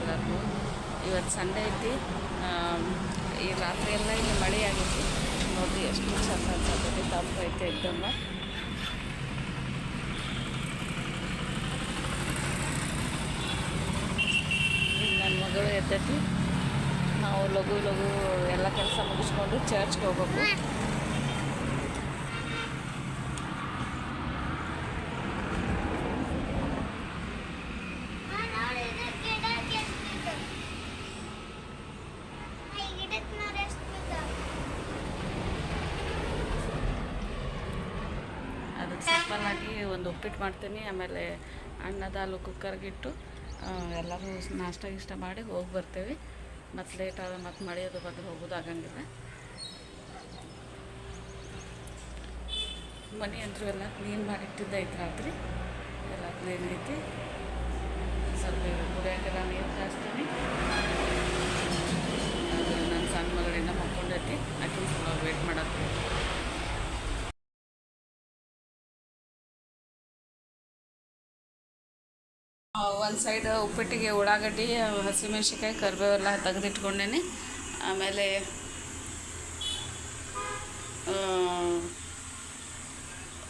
ಎಲ್ಲರಿಗೂ. ಇವತ್ತು ಸಂಡೆ ಐತಿ. ಈ ರಾತ್ರಿ ಎಲ್ಲ ಇಲ್ಲಿ ಮಳೆ ಆಗೈತಿ ನೋಡಿರಿ ಎಷ್ಟು ಚಂದ ಅನ್ಸತ್ತೈತಿ ತಂಪು ಐತೆ ಇದ್ದಮ್ಮ ನನ್ನ ಮಗಳು ನಾವು ಲಘು ಲಘು ಎಲ್ಲ ಕೆಲಸ ಮುಗಿಸ್ಕೊಂಡು ಚರ್ಚ್ಗೆ ಹೋಗ್ಬೇಕು. ಸಿಂಪಲ್ಲಾಗಿ ಒಂದು ಉಪ್ಪಿಟ್ಟು ಮಾಡ್ತೀನಿ, ಆಮೇಲೆ ಅನ್ನದ ಹಾಲು ಕುಕ್ಕರ್ಗಿಟ್ಟು ಎಲ್ಲರೂ ನಾಷ್ಟ ಇಷ್ಟ ಮಾಡಿ ಹೋಗಿ ಬರ್ತೀವಿ. ಮತ್ತು ಲೇಟ್ ಆದ ಮತ್ತು ಮಳೆಯೋದು ಬಂದು ಹೋಗೋದು ಆಗಂಗಿಲ್ಲ ಮನೆ ಅಂತೂ ಎಲ್ಲ ಕ್ಲೀನ್ ಮಾಡಿಟ್ಟಿದ್ದೈತೆ ರಾತ್ರಿ. ಎಲ್ಲ ಕ್ಲೀನ್ ಐತಿ. ಸ್ವಲ್ಪ ಕುಡಿಯೋಕ್ಕೆಲ್ಲ ನೀರು ಕಾಯಿಸ್ತೀನಿ. ನನ್ನ ಸಣ್ಣ ಮಗಳಿಂದ ಮಕ್ಕೊಂಡೈತಿ, ಆಕಿನ ಸ್ವಲ್ಪ ವೇಟ್ ಮಾಡತ್ತೀನಿ. ಒಂದು ಸೈಡ್ ಉಪ್ಪಿಟ್ಟಿಗೆ, ಉಳ್ಳಾಗಡ್ಡಿ ಹಸಿಮೆಣ್ಸಿಕಾಯಿ ಕರಿಬೇವೆಲ್ಲ ತೆಗೆದಿಟ್ಕೊಂಡೇನಿ. ಆಮೇಲೆ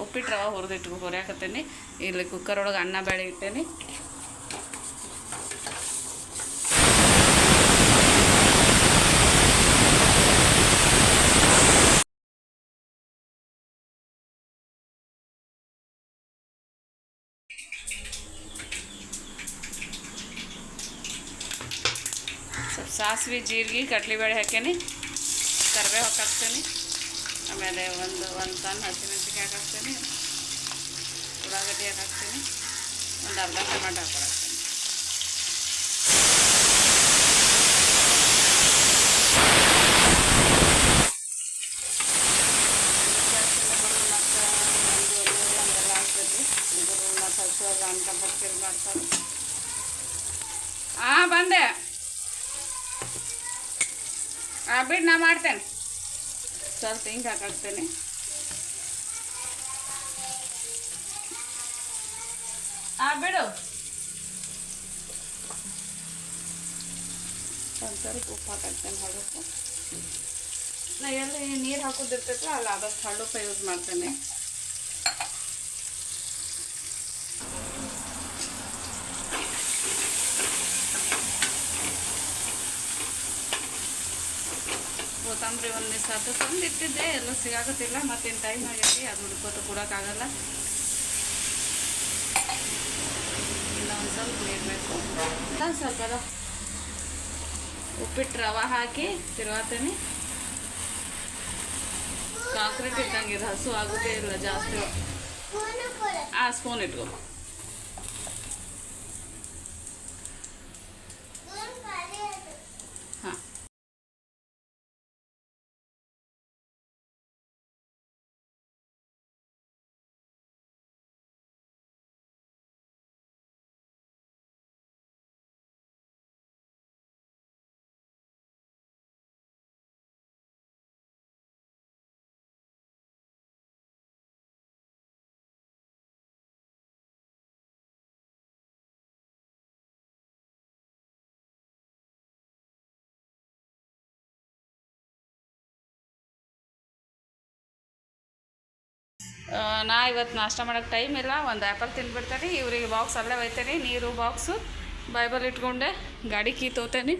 ಉಪ್ಪಿಟ್ಟು ರವೆ ಹುರಿದಿಟ್ಟು ಹುರಿಯಾಕತ್ತೀನಿ. ಇಲ್ಲಿ ಕುಕ್ಕರ್ ಒಳಗೆ ಅನ್ನ ಬೇಳೆ ಇಟ್ಟೇನಿ ಸ್ವಲ್ಪ ಸಾಸಿವೆ, ಜೀರಿಗೆ, ಕಡಲೆಬೇಳೆ ಹಾಕೇನಿ ಕರಿಬೇವು ಹಾಕಾಕ್ತೀನಿ. ಆಮೇಲೆ ಒಂದು ಒಂದು ಸಣ್ಣ ಹಸಿಮೆಣ್ಸಿಕಾಯಿ ಹಾಕಾಕ್ತೀನಿ. ಉಳ್ಳಾಗಡ್ಡಿ ಹಾಕಾಕ್ತೀನಿ. ಒಂದು ಅರ್ಧ ಟೊಮೆಟೊ ಹಾಕೊಳಕ್ತೀನಿ ಮಾಡ್ತಾರೆ ಹಾಂ ಬಂದೆ ಹಾಂ ಬಿಡು ನಾ ಮಾಡ್ತೇನೆ ಸ್ವಲ್ಪ ಹಿಂಗೆ ಹಾಕಾಕ್ತೇನೆ ಹಾಂ ಬಿಡು. ಸ್ವಲ್ಪ ಉಪ್ಪು ಹಾಕಾಕ್ತೇನೆ ಹಳ್ಳುಪ್ಪು ನಾ ಎಲ್ಲ ನೀರು ಹಾಕೋದಿರ್ತೈತೋ ಅಲ್ಲ ಆದಷ್ಟು ಹಳ್ಳುಪ್ಪ ಯೂಸ್ ಮಾಡ್ತೇನೆ. ಅದು ತಂದು ಇಟ್ಟಿದ್ದೆ, ಎಲ್ಲ ಸಿಗಾಕತ್ತಿಲ್ಲ, ಮತ್ತೇನು ಟೈಮ್ ಆಗೈತಿ, ಅದು ಹುಡ್ಕೋತ ಕೊಡೋಕ್ಕಾಗಲ್ಲ. ಇಲ್ಲ, ಒಂದು ಸ್ವಲ್ಪ ಇರಬೇಕು. ಒಂದು ಸ್ವಲ್ಪ ಅದ. ಉಪ್ಪಿಟ್ಟು ರವೆ ಹಾಕಿ, ತಿರುವಾತೀನಿ. ಕಾಂಕ್ರೀಟ್ ಇದ್ದಂಗೆ ಇದು ಹಸು ಆಗೋದೇ ಇಲ್ಲ ಜಾಸ್ತಿ. ಆ ಸ್ಪೂನ್ ಇಟ್ಕೊ. ನಾ ಇವತ್ತು ನಾಷ್ಟ ಮಾಡೋಕ್ಕೆ ಟೈಮ್ ಇಲ್ಲ, ಒಂದು ಆ್ಯಪಲ್ ತಿಂದುಬಿಡ್ತೇನೆ. ಇವರಿಗೆ ಬಾಕ್ಸ್ ಅಲ್ಲೇ ಒಯ್ತೇನೆ, ನೀರು ಬಾಕ್ಸು ಬೈಬಲ್ ಇಟ್ಕೊಂಡೆ, ಗಾಡಿ ಕೀ ತೋತೇನೆ.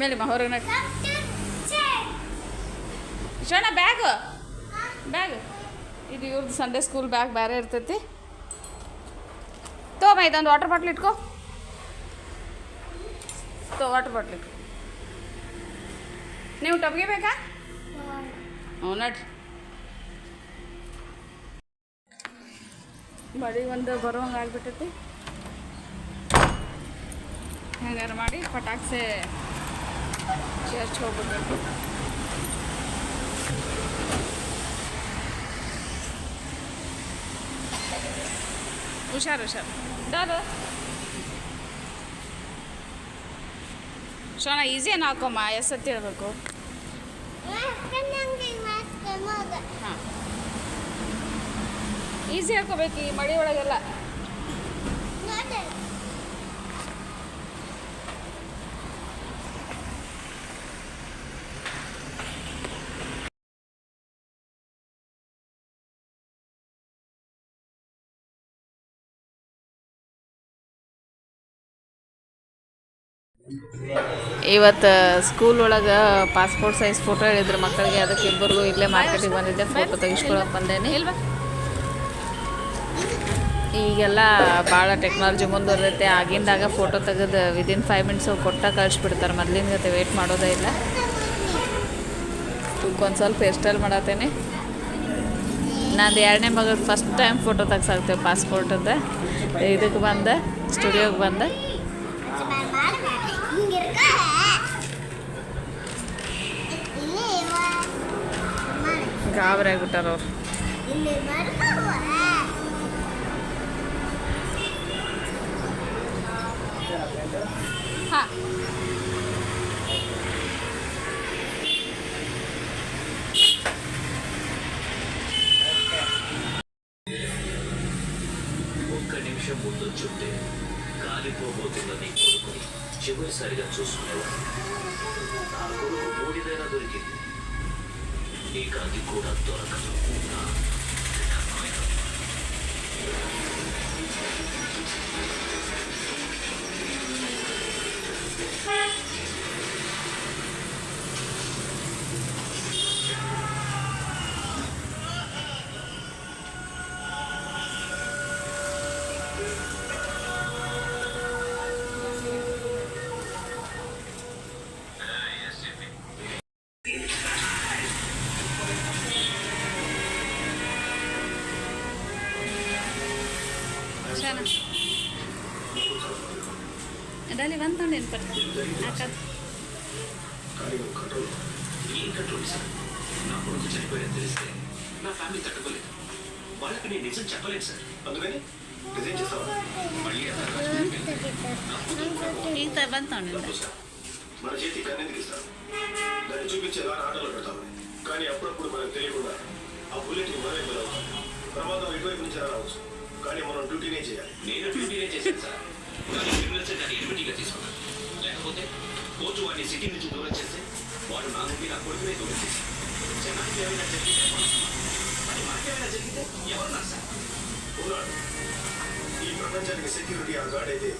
ಮೇಲೆ ಹೊರಗೆ ನಟ್. ಶೋಣ ಬ್ಯಾಗು ಬ್ಯಾಗ್ ಇದು ಇವ್ರದ್ದು ಸಂಡೇ ಸ್ಕೂಲ್ ಬ್ಯಾಗ್ ಬೇರೆ ಇರ್ತೈತಿ. ತೋಮ ಇದೊಂದು ವಾಟರ್ ಬಾಟ್ಲ್ ಇಟ್ಕೋ. ತೋ ವಾಟರ್ ಬಾಟ್ಲ್ ನೀವು ಟಬ್ಗೆ ಬೇಕಾ? ಹ್ಞೂ, ನಡ್ರಿ. ಮಳೆ ಒಂದು ಬರೋಂಗೆ ಆಗ್ಬಿಟ್ಟೈತಿ. ಹಂಗಾರು ಮಾಡಿ ಪಟಾಕ್ಸೆ ಚರ್ಚ್ ಹೋಗ್ಬಿಡ್ಬೇಕು. ಹುಷಾರು ಹುಷಾರು. ದಾರು ಶೋಣ ಈಸಿ ಏನು ಹಾಕೋಮ್ಮ ಅಂತ ಹೇಳ್ಬೇಕು. ಹಾಂ ಈಸಿ ಹಾಕೋಬೇಕು ಈ ಮಳೆ ಒಳಗೆಲ್ಲ Yeah. ಇವತ್ತು ಸ್ಕೂಲ್ ಒಳಗೆ ಪಾಸ್ಪೋರ್ಟ್ ಸೈಜ್ ಫೋಟೋ ಹೇಳಿದ್ರು ಮಕ್ಕಳಿಗೆ, ಅದಕ್ಕೆ ಇಬ್ಬರಿಗೂ ಇಲ್ಲೇ ಮಾರ್ಕೆಟಿಗೆ ಬಂದಿದ್ದೆ ಫೋಟೋ ತೆಗಿಸ್ಕೊಳಕ್ಕೆ ಬಂದೇನೆ. ಈಗೆಲ್ಲ ಭಾಳ ಟೆಕ್ನಾಲಜಿ ಮುಂದುವರೈತೆ ಆಗಿಂದಾಗ ಫೋಟೋ ತೆಗೆದು ವಿದಿನ್ ಫೈವ್ ಮಿನಿಟ್ಸು ಕೊಟ್ಟ ಕಳಿಸ್ಬಿಡ್ತಾರೆ. ಮೊದಲಿನ ಜೊತೆ ವೇಟ್ ಮಾಡೋದೇ ಇಲ್ಲ. ಒಂದು ಸ್ವಲ್ಪ ಹೇರ್ ಸ್ಟೈಲ್ ಮಾಡತ್ತೇನೆ. ನಂದು ಎರಡನೇ ಮಗಳು ಫಸ್ಟ್ ಟೈಮ್ ಫೋಟೋ ತೆಗ್ಸಾಕ್ತೇವೆ ಪಾಸ್ಪೋರ್ಟದ್ದು ಇದಕ್ಕೆ ಬಂದೆ ಸ್ಟುಡಿಯೋಗೆ ಬಂದೆ. இங்க இருக்க ಗಾಬರಿಯಾಗ್ಬಿಟ್ಟಾರ ಅವ್ರು ಒಕ್ಕ ನಿಮಿಷ ಮುಂದೊಂಚುತ್ತೆ ఆగిపోబోతుందని కోరుకుని చివరిసారిగా చూసుకునేవాడు నా కొడుకు మూడిదైనా దొరికింది నీకు అది కూడా దొరకదు పట్టుకురానా డాలి వంత నేను వాళ్ళకి నేను నిజం చెప్పలేదు సార్. అందుకని డిజైన్ చేస్తావా? మళ్ళీ మన చేతి కన్నెందుకు ఇస్తాను దాన్ని చూపించేలా ఆటలు పెడతామని. కానీ అప్పుడప్పుడు మనకు తెలియకుండా మనం చేయాలి. నేను డ్యూటీనే చేశాను సార్. కానీ క్రిమినల్స్ దాన్ని ఎడ్మిటీగా తీసుకున్నాను. లేకపోతే కోర్టు వాడిని సిటీ నుంచి దూరం చేస్తే వాడు నా నుండి నా కొడుకునే దూరం చేశారు జనానికి ఏమైనా జరిగితే అది మాకేమైనా జరిగితే ఎవరున్నారు సార్? ఉన్నాడు ఈ ప్రపంచానికి సెక్యూరిటీ ఆ గార్డ్ అయితే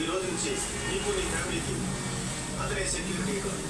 ఈ రోజు నుంచి నీకు నీ ఫ్యామిలీకి అతనే సెక్యూరిటీ గార్డ్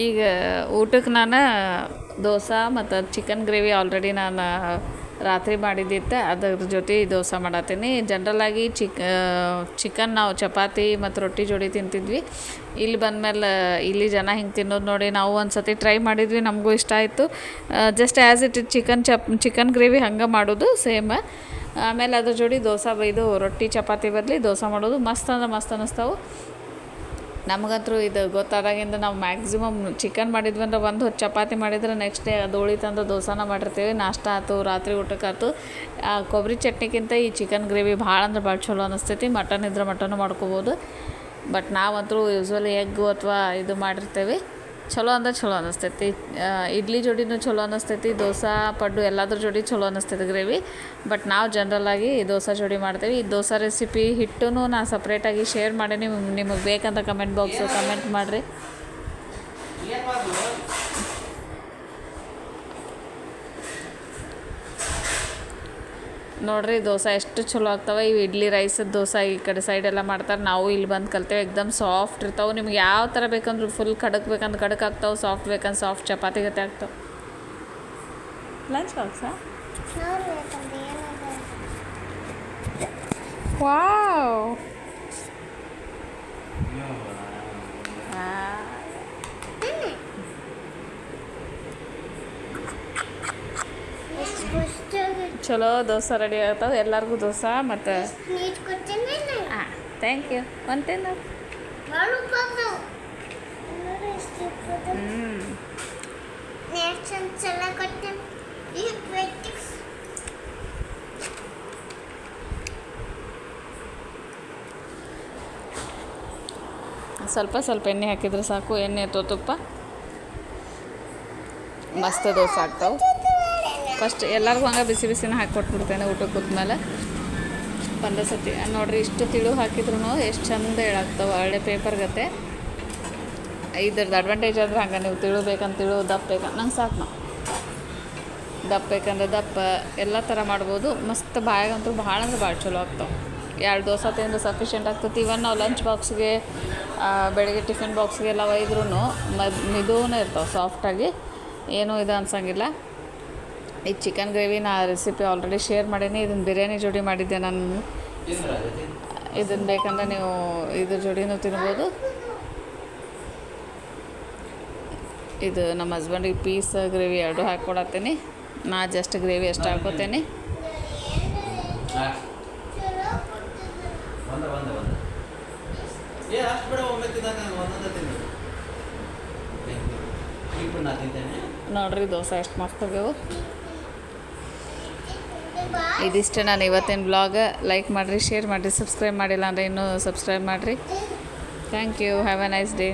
ಈಗ ಊಟಕ್ಕೆ ನಾನು ದೋಸೆ ಮತ್ತು ಚಿಕನ್ ಗ್ರೇವಿ ಆಲ್ರೆಡಿ ನಾನು ರಾತ್ರಿ ಮಾಡಿದ್ದಿತ್ತು ಅದ್ರ ಜೊತೆ ದೋಸೆ ಮಾಡತ್ತೀನಿ. ಜನ್ರಲಾಗಿ ಚಿಕ್ ಚಿಕನ್ ನಾವು ಚಪಾತಿ ಮತ್ತು ರೊಟ್ಟಿ ಜೋಡಿ ತಿಂತಿದ್ವಿ. ಇಲ್ಲಿ ಬಂದಮೇಲೆ ಇಲ್ಲಿ ಜನ ಹಿಂಗೆ ತಿನ್ನೋದು ನೋಡಿ ನಾವು ಒಂದು ಸತಿ ಟ್ರೈ ಮಾಡಿದ್ವಿ. ನಮಗೂ ಇಷ್ಟ ಆಯಿತು. Just as it chicken ಚಪ್ chicken gravy ಹಂಗೆ ಮಾಡೋದು ಸೇಮ್ ಆಮೇಲೆ ಅದ್ರ ಜೋಡಿ ದೋಸೆ ಬೈದು ರೊಟ್ಟಿ, ಚಪಾತಿ ಬದಲಿ ದೋಸೆ ಮಾಡೋದು. ಮಸ್ತ್ ಅಂದ್ರೆ ಮಸ್ತ್ ಅನ್ನಿಸ್ತಾವು ನಮಗಂತೂ ಇದು ಗೊತ್ತಾದಾಗಿಂದ ನಾವು ಮ್ಯಾಕ್ಸಿಮಮ್ ಚಿಕನ್ ಮಾಡಿದ್ವಿ ಅಂದ್ರೆ ಒಂದು ಹೊತ್ತು ಚಪಾತಿ ಮಾಡಿದ್ರೆ ನೆಕ್ಸ್ಟ್ ಡೇ ಅದು ಉಳಿತಂದ್ರೆ ದೋಸಾನ ಮಾಡಿರ್ತೀವಿ. ನಾಷ್ಟ ಆಯ್ತು, ರಾತ್ರಿ ಊಟಕ್ಕಾಯ್ತು ಆ ಕೊಬ್ಬರಿ ಚಟ್ನಿಗಿಂತ ಈ ಚಿಕನ್ ಗ್ರೇವಿ ಭಾಳ ಅಂದ್ರೆ ಭಾಳ ಚಲೋ ಅನಿಸ್ತೈತಿ. ಮಟನ್ ಇದ್ರೆ ಮಟನ್ ಮಾಡ್ಕೋಬೋದು. ಬಟ್ ನಾವಂತೂ ಯೂಸ್ವಲಿ ಎಗ್ ಅಥವಾ ಇದು ಮಾಡಿರ್ತೇವೆ. ಚಲೋ ಅಂದ್ರೆ ಚಲೋ ಅನ್ನಿಸ್ತೈತಿ ಇಡ್ಲಿ ಜೋಡಿನೂ ಚಲೋ ಅನ್ನಿಸ್ತೈತಿ ದೋಸೆ, ಪಡ್ಡು ಎಲ್ಲದ್ರ ಜೋಡಿ ಚಲೋ ಅನ್ನಿಸ್ತೈತಿ ಗ್ರೇವಿ. ಬಟ್ ನಾವು ಜನ್ರಲಾಗಿ ದೋಸೆ ಜೋಡಿ ಮಾಡ್ತೇವೆ. ಈ ದೋಸೆ ರೆಸಿಪಿ ಹಿಟ್ಟು ನಾನು ಸಪ್ರೇಟಾಗಿ ಶೇರ್ ಮಾಡೀನಿ. ನಿಮಗೆ ಬೇಕಂತ ಕಮೆಂಟ್ ಬಾಕ್ಸು ಕಮೆಂಟ್ ಮಾಡಿರಿ. ನೋಡ್ರಿ ದೋಸೆ ಎಷ್ಟು ಚಲೋ ಆಗ್ತವೆ. ಇವು ಇಡ್ಲಿ ರೈಸ್ ದೋಸೆ ಈ ಕಡೆ ಸೈಡೆಲ್ಲ ಮಾಡ್ತಾರೆ. ನಾವು ಇಲ್ಲಿ ಬಂದು ಕಲ್ತೇವೆ. ಎಕ್ದಮ್ ಸಾಫ್ಟ್ ಇರ್ತಾವೆ. ನಿಮ್ಗೆ ಯಾವ ಥರ ಬೇಕಂದ್ರೆ ಫುಲ್ ಖಡಕ್ ಬೇಕಂದ್ರೆ ಖಡಕ್ ಆಗ್ತಾವೆ. ಸಾಫ್ಟ್ ಬೇಕಂದ್ರೆ ಸಾಫ್ಟ್ ಚಪಾತಿ ಗತೆ ಆಗ್ತಾವೆ. ಲಂಚ್ ಬಾಕ್ಸಾ ವಾವ್ ಎಷ್ಟು ಖುಷಿಯಾಗಿ ಚಲೋ ದೋಸೆ ರೆಡಿ ಆಗ್ತಾವೆ ಎಲ್ಲರಿಗೂ ದೋಸೆ ಮತ್ತು ಹಾಂ ಥ್ಯಾಂಕ್ ಯು ಬೆಟ್ಟಿ ಸ್ವಲ್ಪ ಸ್ವಲ್ಪ ಎಣ್ಣೆ ಹಾಕಿದ್ರೆ ಸಾಕು ಎಣ್ಣೆ ಅಥವಾ ತುಪ್ಪ. ಮಸ್ತ್ ದೋಸೆ ಆಗ್ತಾವೆ. ಫಸ್ಟ್ ಎಲ್ಲರಿಗೂ ಹಂಗೆ ಬಿಸಿ ಬಿಸಿನ ಹಾಕ್ಕೊಟ್ಬಿಡ್ತೇನೆ ಊಟಕ್ಕೆ ಕೂತ್ಮೇಲೆ ಒಂದೇ ಸತಿ, ನೋಡ್ರಿ ಇಷ್ಟು ತಿಳು ಹಾಕಿದ್ರು ಎಷ್ಟು ಚಂದ ಹೇಳಾಗ್ತಾವೆ ಒಳ್ಳೆ ಪೇಪರ್ ಗತೆ. ಇದ್ರದ್ದು ಅಡ್ವಾಂಟೇಜ್ ಆದ್ರೆ ಹಂಗೆ ನೀವು ತಿಳು ಬೇಕಂತ ತಿಳು, ದಪ್ಪ ಬೇಕಂತ ನಂಗೆ ಸಾಕು ನಾವು. ದಪ್ಪ ಬೇಕಂದ್ರೆ ದಪ್ಪ, ಎಲ್ಲ ಥರ ಮಾಡ್ಬೋದು. ಮಸ್ತ್ ಬಾಯಾಗಂತೂ ಭಾಳ ಅಂದ್ರೆ ಭಾಳ ಚಲೋ ಆಗ್ತಾವೆ. ಎರಡು ದೋಸೆ ತಿಂದ್ರೆ ಸಫಿಷಿಯೆಂಟ್ ಆಗ್ತೈತಿ. ಇವನ್ ನಾವು ಲಂಚ್ ಬಾಕ್ಸ್ಗೆ ಬೆಳಗ್ಗೆ ಟಿಫಿನ್ ಬಾಕ್ಸ್ಗೆಲ್ಲ ಒಯ್ದ್ರೂ ಮದ್ ಮಿದೂನೇ ಇರ್ತಾವೆ ಸಾಫ್ಟಾಗಿ ಏನೂ ಇದು ಅನ್ಸಂಗಿಲ್ಲ. ಈ ಚಿಕನ್ ಗ್ರೇವಿ ನಾ ರೆಸಿಪಿ ಆಲ್ರೆಡಿ ಶೇರ್ ಮಾಡೀನಿ ಇದನ್ನು ಬಿರಿಯಾನಿ ಜೋಡಿ ಮಾಡಿದ್ದೆ ನಾನು. ಇದನ್ನು ಬೇಕಂದ್ರೆ ನೀವು ಇದ್ರ ಜೋಡಿನೂ ತಿನ್ಬೋದು. ಇದು ನಮ್ಮ ಹಸ್ಬೆಂಡಿಗೆ ಪೀಸ್ ಗ್ರೇವಿ ಎರಡು ಹಾಕ್ಕೊಡತ್ತೀನಿ ನಾ ಜಸ್ಟ್ ಗ್ರೇವಿ ಎಷ್ಟು ಹಾಕೋತೇನೆ. ನೋಡ್ರಿ, ದೋಸೆ ಎಷ್ಟು ಮಸ್ತ್ ಇದಿಷ್ಟು ನಾನು ಇವತ್ತಿನ ಬ್ಲಾಗ್ ಲೈಕ್ ಮಾಡಿರಿ ಶೇರ್ ಮಾಡಿರಿ ಸಬ್ಸ್ಕ್ರೈಬ್ ಮಾಡಿಲ್ಲ ಅಂದರೆ ಇನ್ನೂ ಸಬ್ಸ್ಕ್ರೈಬ್ ಮಾಡಿರಿ. Thank you have a nice day